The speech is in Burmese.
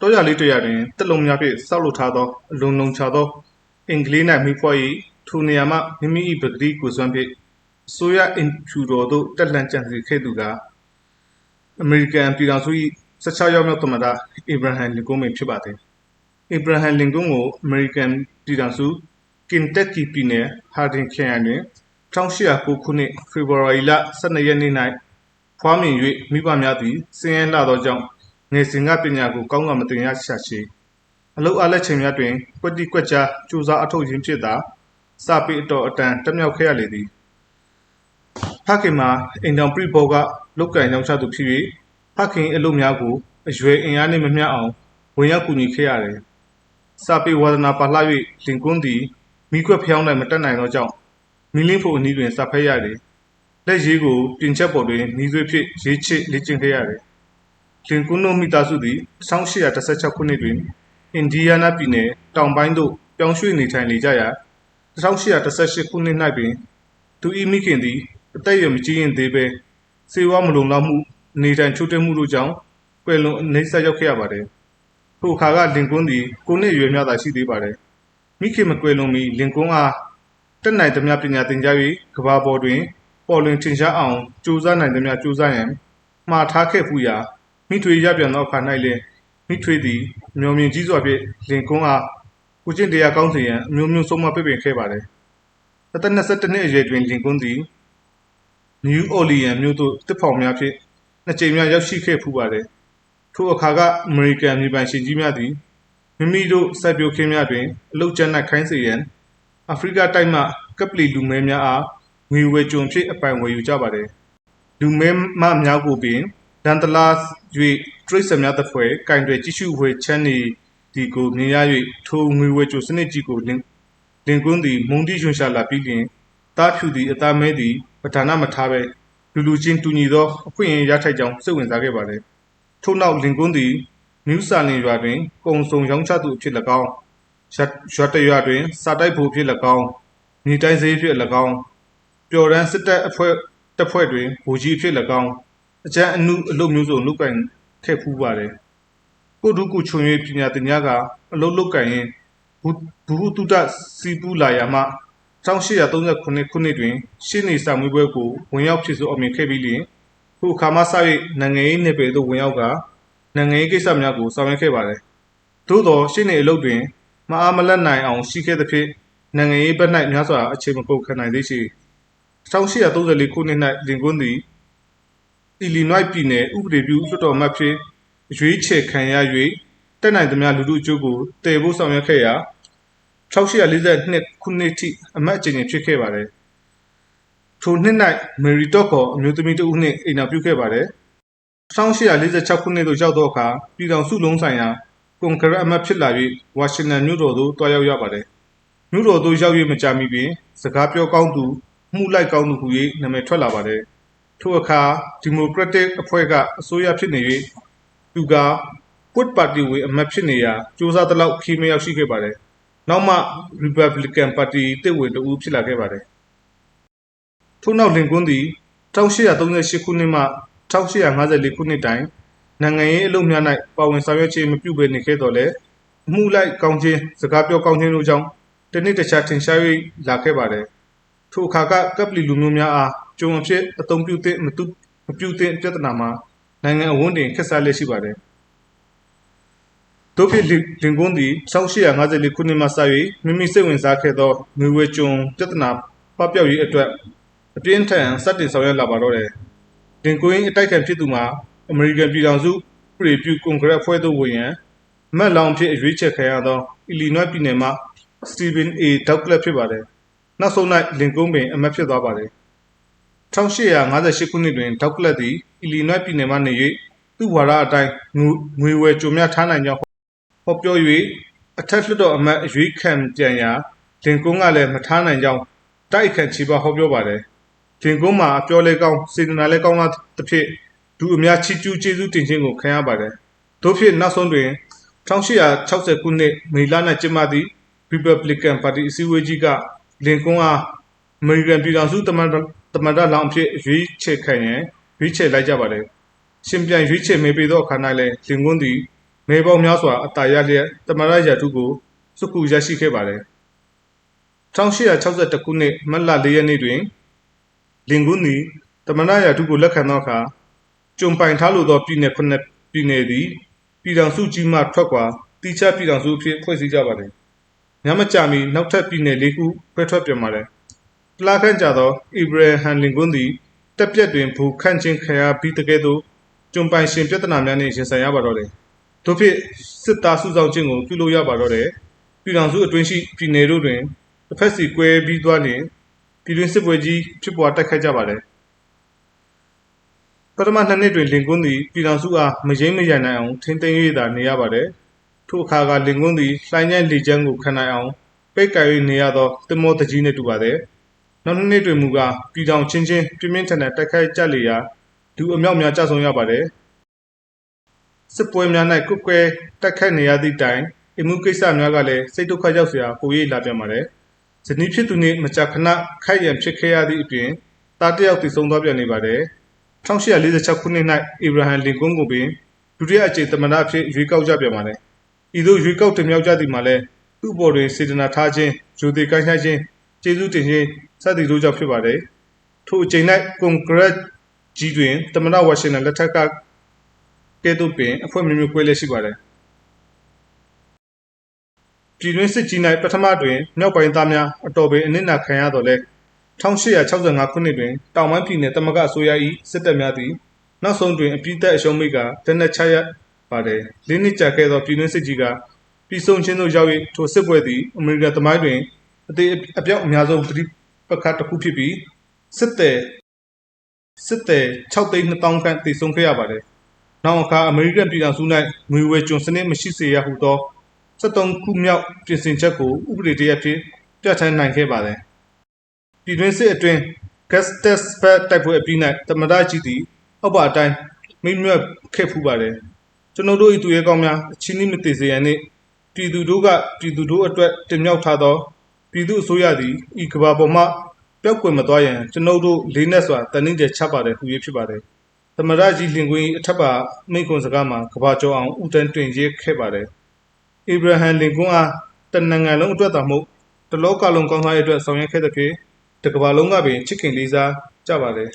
တောရလေးတရတွင်တက်လုံးများဖြင့်စောက်လုပ်ထားသောအလွန်လုံချသောအင်္ဂလိပ်၌မိဖွား၏ထိုနေရာမှမိမိ၏ပဂတိကိုစွမ်းဖြင့်အစိုးရအင်ဖြူတော်သို့တက်လှမ်းကြံစီခဲ့သူကအမေရိကန်ပြည်ထောင်စု၏16ရောက်မြောက်သမ္မတအေဗရာဟမ်လင်ကွန်းပင်ဖြစ်ပါသည်အေဗရာဟမ်လင်ကွန်းကိုအမေရိကန်ပြည်ထောင်စုကင်တက်ကီပြည်နယ်ဟာဒင်ခရိုင်တွင်1809ခုနှစ်ဖေဖော်ဝါရီလ12ရက်နေ့၌ဖွားမြင်၍မိဘများသည်စင်းရဲလှသောကြောင့် ငယ်စဉ်ကပညာကို ကောင်းစွာမသင်ရရှာရှိအလုတ်အားလက်ချိန်များတွင် ကွက်တိကွက်ကြား ကြိုးစားအထောက်ရင်းဖြစ်သာစပေအတော်အတန်တက်မြောက်ခဲ့ရလေသည် ဖခင်မှာ အိမ်တော်ပြိဘောကလုတ်ကင်ကြောင်းချသူဖြစ်၍ဖခင်အလုပ်များကို အရွယ်အင်အားနှင့်မမျှအောင် ဝင်ရောက်ကူညီခဲ့ရတယ်စပေဝါဒနာပါလှ၍လင်ကွန်းသည်မိခွက်ဖျောင်း၌မတက်နိုင်သောကြောင့် မီလင်းဖို့အနည်းတွင် စာဖက်ရတယ် လက်ရေးကိုပြင်ချက်ပေါ်တွင်မိသွေးဖြင့် ရေးချစ်လေ့ကျင့်ခဲ့ရတယ် လင်ကွန်းတို့မိသားစုသည် 1816 ခုနှစ်တွင် အင်ဒီယားနားပြည်နယ် တောင်ပိုင်းသို့ ပြောင်းရွှေ့နေထိုင်လေကြရာ 1818 ခုနှစ်၌ပင် သူ၏မိခင်သည် အသက်အရွယ်မကြီးရင်သေးပဲစေဝါမလုံလောက်မှုနေထိုင်ချိုးတက်မှုတို့ကြောင့် ကွယ်လွန်အနေဆက်ရောက်ခဲ့ရပါတယ်။ထိုအခါက လင်ကွန်းသည်ကိုနှစ်ရွယ်များသာ ရှိသေးပါတယ်။မိခင်မကွယ်လွန်မီ လင်ကွန်းအားတက်နိုင်သမျှ ပညာသင်ကြား၍ကဘာပေါ်တွင် ပေါ်လွင်ထင်ရှားအောင် ကြိုးစားနိုင်သမျှ ကြိုးစားရန် မှားထားခဲ့ဖူးရာ မိထွေရပြန်သောအခါ၌လည်းမိထွေသည်မျော်မြင်ကြီးစွာဖြင့်လင်ကွန်းအားကိုကျင့်တရားကောင်းစေရန်အမျိုးမျိုးဆုံးမပြပင်ခဲ့ပါတယ်။အသက်22နှစ်အရွယ်တွင်လင်ကွန်းသည်နယူးအော်လီယန်မြို့သို့တစ်ဖောင်များဖြင့်နှစ်ကြိမ်များရောက်ရှိခဲ့ဖူးပါတယ်။ထိုအခါကအမေရိကန်မြေပိုင်ရှင်ကြီးများသည်မိမိတို့စိုက်ပျိုးခင်းများတွင်အလုတ်ကျန်း၌ခိုင်းစေရန်အာဖရိကတိုက်မှကပလီလူမဲများအားငွေဝယ်ကြုံဖြစ်အပိုင်ဝယ်ယူကြပါတယ်။လူမဲမများကိုပင် ဒန်တလာ၍တရိတ်ဆန်များတစ်ဖွဲကင်တွေကြည့်ရှုဝယ်ချမ်းနေဒီကိုမြင်ရ၍ထိုငွေဝယ်ကြုံစနစ်ကြီးကိုလင်လင်ကွန်းသည်မုံတိရွှန်ရှာလာပြီးလျင်တားဖြူသည်အသားမဲသည်ပဌာနမထားပဲလူလူချင်းတူညီသောအခွင့်အရေးရထိုက်ကြောင်းစိတ်ဝင်စားခဲ့ပါတယ်။ထို့နောက်လင်ကွန်းသည်နယူးဆာလင်ရွာတွင်ကုံစုံရောင်းချသူအဖြစ်၎င်းရွာတရွာတွင်စာတိုက်ဖို့ဖြစ်၎င်းမြေတိုင်းစေးဖြစ်၎င်းပျော်ရန်စစ်တပ်အဖွဲ့တပ်ဖွဲ့တွင်ဗိုလ်ကြီးဖြစ်၎င်း အကျန်းအနုအလုပ်မျိုးစုံလုပ်ကင်ခဲ့ဖူးပါတယ်။ကိုဒုကုချုံ၍ပညာသင်ကြားကအလုပ်လုပ်ကင်ရင်ဘူဟုတုတစီပူလာယာမှ1839ခုနှစ်တွင် ရှင်းနေစာမွေးပွဲကိုဝင်ရောက်ဖြစ်ဆိုအောင်မြင်ခဲ့ပြီးလျှင်ခုအခါမှစ၍နိုင်ငံရေးနယ်ပယ်သို့ဝင်ရောက်ကနိုင်ငံရေးကိစ္စများကိုဆောင်ရွက်ခဲ့ပါတယ်။သို့သောရှင်းနေအလုပ်တွင်မအားမလက်နိုင်အောင်ရှိခဲ့သဖြင့်နိုင်ငံရေးဘက်၌များစွာအခြေမကုန်ခံနိုင်သေးရှိ1834ခုနှစ်၌လင်ကွန်းသည် အီလီနွိုက်ပြည်နယ်ဥပဒေပြုလွှတ်တော်မှတ်ဖြင့်ရွေးချယ်ခံရ၍တက်နိုင်သမျှလူထုအကျိုးကိုတည်ဖို့ဆောင်ရွက်ခဲ့ရာ1842ခုနှစ်ထိအမတ်အကျဉ်းဖြစ်ခဲ့ပါတယ်။ထိုနှစ်၌မေရီတော့ခေါ်အမျိုးသမီးတဦးနှင့်အိမ်တော်ပြုခဲ့ပါတယ်။1846ခုနှစ်သို့ရောက်သောအခါပြည်ထောင်စုလုံးဆိုင်ရာကွန်ဂရက်အမတ်ဖြစ်လာ၍ဝါရှင်တန်မြို့တော်သို့တွားရောက်ရပါတယ်။မြို့တော်သို့ရောက်၍မကြာမီပင်စကားပြောကောင်းသူမှုလိုက်ကောင်းသူဟူ၍နာမည်ထွက်လာပါတယ်။ ထိုအခါဒီမိုကရက်တစ်အဖွဲ့ကအစိုးရဖြစ်နေ၍သူကကွတ်ပါတီဝင်အမတ်ဖြစ်နေရာစ조사သလောက်ခီးမရောက်ရှိခဲ့ပါတယ်။နောက်မှ Republican ပါတီတစ်ဝင်တဦးဖြစ်လာခဲ့ပါတယ်။ထို့နောက်လင်ကွန်းသည်1838ခုနှစ်မှ1854ခုနှစ်တိုင်နိုင်ငံရေးအလုပ်များ၌ပါဝင်ဆောင်ရွက်ခြင်းမပြုဘဲနေခဲ့တော်လဲအမှုလိုက်ကောင်းခြင်းစကားပြောကောင်းခြင်းတို့ကြောင့်တနည်းတခြားထင်ရှား၍လာခဲ့ပါတယ်။ထိုအခါကကပ်ပလီလူမျိုးများအား ကြုံအဖြစ်အသုံးပြုသည့်မတူမပြုသည့်ပြဿနာမှာနိုင်ငံအဝန်းတင်ခက်စားလက်ရှိပါတယ်။တို့ဖြစ်လင်ကွန်းသည်1854ခုနှစ်မှစ၍မိမိစိတ်ဝင်စားခဲ့သောငွေဝဲကျုံပြဿနာပပျောက်ရေးအတွက်အပြင်းထန်စတင်ဆောင်ရွက်လာပါတော့တယ်။လင်ကွင်းအတိုက်ခံဖြစ်သူမှာအမေရိကန်ပြည်ထောင်စုပြည်ပြုကွန်ဂရက်အဖွဲ့သို့ဝင်ရန်မက်လောင်ဖြစ်အရွေးချယ်ခံရသောအီလီနွိုက်ပြည်နယ်မှစတီဗင်အေဒေါက်ကလပ်ဖြစ်ပါတယ်။နောက်ဆုံး၌လင်ကွန်းပင်အမတ်ဖြစ်သွားပါတယ်။ 1858ခုနှစ်တွင်ဒေါက်ကလပ်သည် အီလီနွိုက်ပြည်နယ်မှနေ၍သူ့ဝါဒအတိုင်း ငွေဝယ်ကြုံများထားနိုင်ကြောင်း ဟောပြော၍အထက်လွှတ်တော်အမတ် အရွေးခံပြန်ရာ လင်ကွန်းကလည်း မထားနိုင်ကြောင်းတိုက်ခံ ချီပါဟောပြောပါတယ်။လင်ကွန်းမှာ အပြောလဲကောင်း စေတနာလဲကောင်းလာသဖြင့် လူအများ ချီးကျူးကျေးဇူးတင်ခြင်းကို ခံရပါတယ်။သို့ဖြစ် နောက်ဆုံးတွင် 1860 ခုနှစ် မေလ၌ကျင်းပသည့် Republican Party အစည်းအဝေးကြီးက လင်ကွန်းအား အမေရိကန်ပြည်ထောင်စု သမ္မတသ မ္မတလောင်အဖြစ်ရွေးချယ်ခံရန်ရွေးချယ်လိုက်ကြပါတယ်။ရှင်ပြန်ရွေးချယ်မေးပေးသောအခါ၌လည်းလင်ကွန်းသည်မဲပေါင်းများစွာအတာရလျက်တမရရာထူးကိုစုကူရရှိခဲ့ပါတယ်1862ခုနှစ်မတ်လ4ရက်နေ့တွင်လင်ကွန်းသည်တမန်တော်ရာထုကိုလက်ခံသောအခါကျုံပိုင်ထားလိုသောပြည်နယ်ခုနှစ်ပြည်နယ်သည်ပြည်ထောင်စုကြီးမှထွက်ခွာတိကျပြည်ထောင်စုအဖြစ်ဖွဲ့စည်းကြပါသည်။ညမကြမီနောက်ထပ်ပြည်နယ်၄ခုဖွဲ့ထွက်ပြန်ပါတယ်။ တလားခန့်ကြာသောအီဗရဟန်လင်ကွန်းသည်တက်ပြက်တွင်ဘူခန့်ချင်းခံရပြီးတကယ်သို့ကျုံပိုင်ရှင်ပြဿနာများနှင့်ရင်ဆိုင်ရပါတော့တယ်။တို့ဖြစ်စစ်သားစုဆောင်ခြင်းကိုပြုလုပ်ရပါတော့တယ်။ပြည်ထောင်စုအတွင်းရှိပြည်နယ်တို့တွင်တစ်ဖက်စီကွဲပြီးသွားလျင်ပြည်တွင်းစစ်ပွဲကြီးဖြစ်ပွားတိုက်ခိုက်ကြပါတယ်ပထမနှစ်နှစ်တွင်လင်ကွန်းသည်ပြည်ထောင်စုအားမရင်းမရနိုင်အောင်ထိမ့်သိမ်း၍သာနေရပါတယ်ထို့အခါကလင်ကွန်းသည်လှိုင်းကျန်းလေချမ်းကိုခံနိုင်အောင်ပိတ်ကပ်၍နေရသောတင်မောတကြီးနှင့်တူပါတယ် နောက် ၂ နှစ်တွေမူကား ပြည်ထောင်အချင်းချင်း ပြင်းပြင်းထန်ထန် တိုက်ခိုက်ကြလေရာ လူအမြောက်အများ ကျဆုံးရပါတယ်။စစ်ပွဲများ၌ကွပ်ကွဲတိုက်ခိုက်နေရသည့်တိုင် အိမ်မှုကိစ္စများကလည်း စိတ်ဒုက္ခရောက်စရာ ပို၍လာပြန်ပါတယ်။ဇနီးဖြစ်သူနှင့် မကြာခဏ ခိုက်ရန်ဖြစ်ခဲ့ရသည့်အပြင် သားတစ်ယောက် သေဆုံးသွားပြန်လေပါတယ်။၁၈၄၆ ခုနှစ်၌အေဗရာဟမ် လင်ကွန်းကိုပင် ဒုတိယအကြိမ်သမ္မတအဖြစ် ရွေးကောက်ကြပြန်ပါတယ်။ဤသို့ ရွေးကောက်တင်မြှောက်ကြသည်မှာလည်း သူ့အပေါ်တွင် စေတနာထားခြင်း၊ရိုသေကိုင်းရှိုင်းခြင်း ကျေးဇူးတင်ခြင်းစသည်တို့ကြောင့်ဖြစ်ပါတယ်ထိုအကြိမ်၌ကွန်ဂရက်ကြီးတွင်သမ္မတဝါရှင်တန်လက်ထက်ကကဲ့သို့ပင်အဖွဲ့မျိုးမျိုးကွဲလျက်ရှိပါတယ်ပြည်တွင်းစစ်ကြီး၌ပထမတွင်မြောက်ပိုင်းသားများအတော်ပင်အနစ်နာခံရတော်လဲ1865ခုနှစ်တွင်တောင်ပိုင်းပြည်နယ်တမကအစိုးရ၏စစ်တပ်များသည်နောက်ဆုံးတွင်အပြစ်သက်အရှုံးမိကလက်နက်ချရပါတယ်လင်းနှစ်ကြာခဲ့သောပြည်တွင်းစစ်ကြီးကပြည်ဆုံးခြင်းသို့ရောက်၍ထိုစစ်ပွဲသည်အမေရိကန်သမိုင်းတွင် အသေးအပြောက်အများဆုံးပဋိပက္ခတစ်ခုဖြစ်ပြီးစစ်သည်စစ်သည်6သိန်း2000ခန့်တည်ဆုံခဲ့ရပါတယ်နောက်အခါအမေရိကန်ပြည်ထောင်စု၌ငွေဝယ်ကျွန်စနစ်မရှိစေရဟုသော73ခုမြောက်ပြင်ဆင်ချက်ကိုဥပဒေတရဖြစ်ပြဋ္ဌာန်းနိုင်ခဲ့ပါတယ်ပြည်တွင်းစစ်အတွင်း Gastes ဘက်တိုက်ပွဲအပြီး၌တမရကြီးသည်အောက်ပါအတိုင်းမိမ့်မြတ်ခဲ့ဖူးပါတယ်ကျွန်ုပ်တို့၏သူရဲကောင်းများအချင်းနှိမတည်စေရန်နှင့်ပြည်သူတို့ကပြည်သူတို့အတွက်တင်မြှောက်ထားသော ပြည်သူအစိုးရသည် ဤကဘာပေါ်မှ ပျောက်ကွယ်မသွားရန် ကျွန်ုပ်တို့ လေးနက်စွာတန်နှင်းကျချပါတယ် ဟူ၍ဖြစ်ပါတယ် သမရကြီး လင်ကွင်းအထက်ပါ မိန့်ခွန်းစကားမှာကဘာကျော်အောင်ဥတန်းတွင်ရေးခဲ့ပါတယ် အေဗရာဟမ် လင်ကွန်းအားတနင်္ဂနွေလုံးအတွက်သာမဟုတ်တလောကလုံး ကောင်းစားရေးအတွက် ဆောင်ရွက်ခဲ့တဲ့ဖြင့်တကဘာလုံးကပင် ချစ်ခင်လေးစားကြပါတယ်